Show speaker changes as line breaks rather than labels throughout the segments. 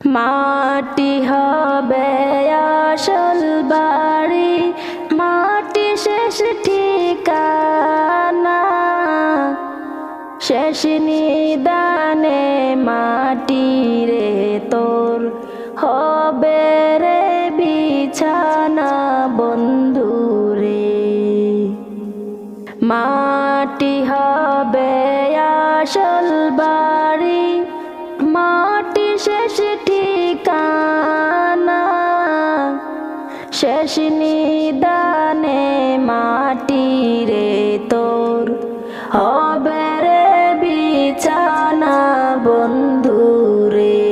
মাটি হবে আসল বাড়ি, মাটি শেষ ঠিকানা। শেষ নিদানে মাটি রে তোর হবে রে বিছানা বন্ধু রে। মাটি হবে আসল বাড়ি মাটি শেষ ঠিকানা শেষ নিদানে মাটি রে তোর হবে রে বিছানা বন্ধু রে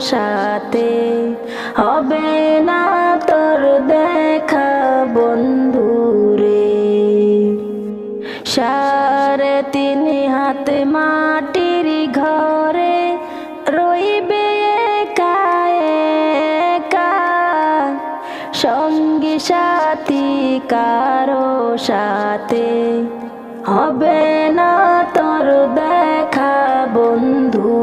সাথে হবে না তোর দেখা, বন্ধু রে। সাড়ে তিন হাত মাটির ঘরে রইবে সঙ্গী সাথী কারও সাথে হবে না তোর দেখা, বন্ধু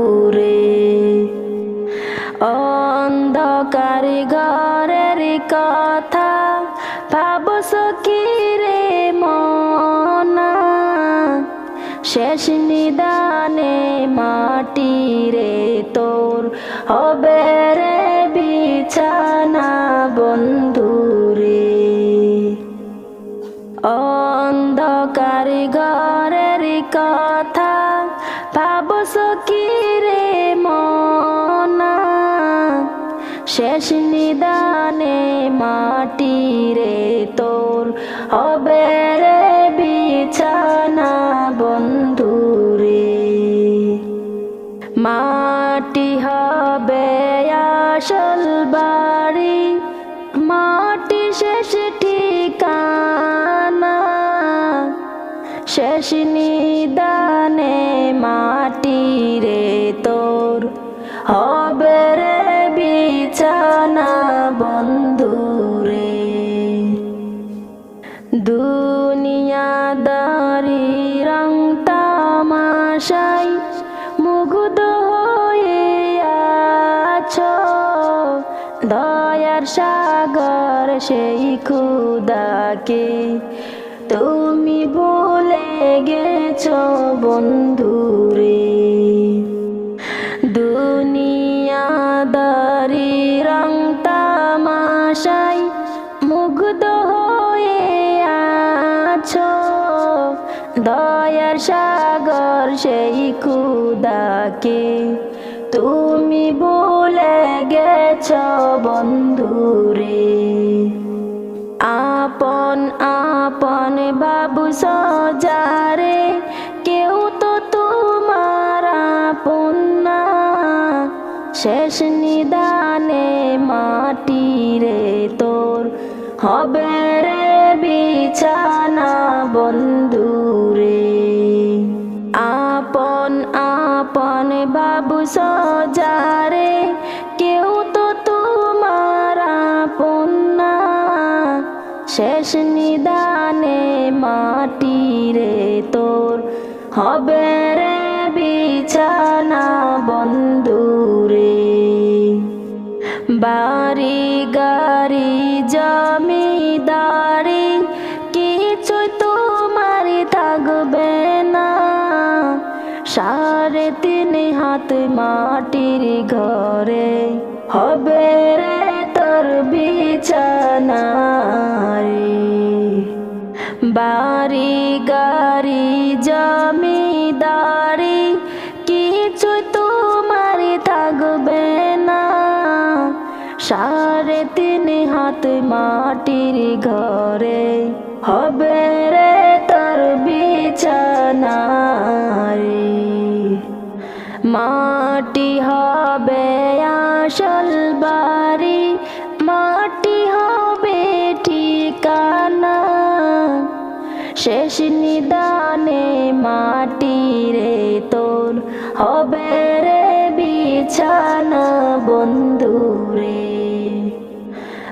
রে অন্ধকার ঘরের কথা ভাবস কি রে মনা? শেষ নিদানে মাটি রে তোর হবে রে বিছানা বন্ধু রে। অন্ধকার ঘরের কথা ভাবস কি শেষ নিদানে মাটি রে তোর হবে রে বিছানা বন্ধু রে মাটি হবে আসল বাড়ি, মাটি শেষ ঠিকানা। শেষ নিদানে মাটি রে তোর হবে তামাশাই মুগ্ধ হয়ে আছো। দয়ার সাগর, সেই খুদাকে তুমি বলে গেছ বন্ধু রে দুনিয়াদারি রং তামাশাই দয়ার সাগর, সেই খুদাকে তুমি ভুলে গেছ বন্ধু রে আপন আপন বাবু সজারে, কেউ তো তোমার আপন শেষ নিদানে মাটি রে তোর হবে রে বিছানা বন্ধু রে আপন আপন বাবু সজারে, কেউ তো তোমার আপন না। শেষ নিদানে মাটি রে তোর হবে রে বিছানা বন্ধু রে বাড়ি গাড়ি জমিদারি কিছু তোমার থাকবে না। সাড়ে তিন হাত মাটির ঘরে হবে রে তোর বিছানা বাড়ি গাড়ি জমিদারি কিছু তোমার থাকবে সাড়ে তিন হাত মাটির ঘরে হবে রে তোর বিছানা রে মাটি হবে আসল বাড়ি, মাটি হবে ঠিকানা। শেষ নিদানে মাটি রে তোর হবে রে বিছানা বন্ধুরে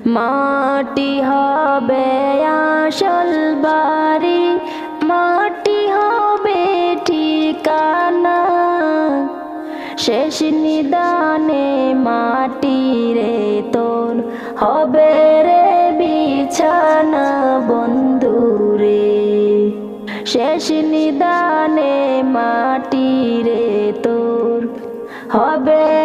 মাটি হবে আসল বাড়ি, মাটি হবে ঠিকানা। শেষ নিদানে মাটি রে তোর হবে রে বিছানা বন্ধু রে। শেষ নিদানে মাটি রে তোর হবে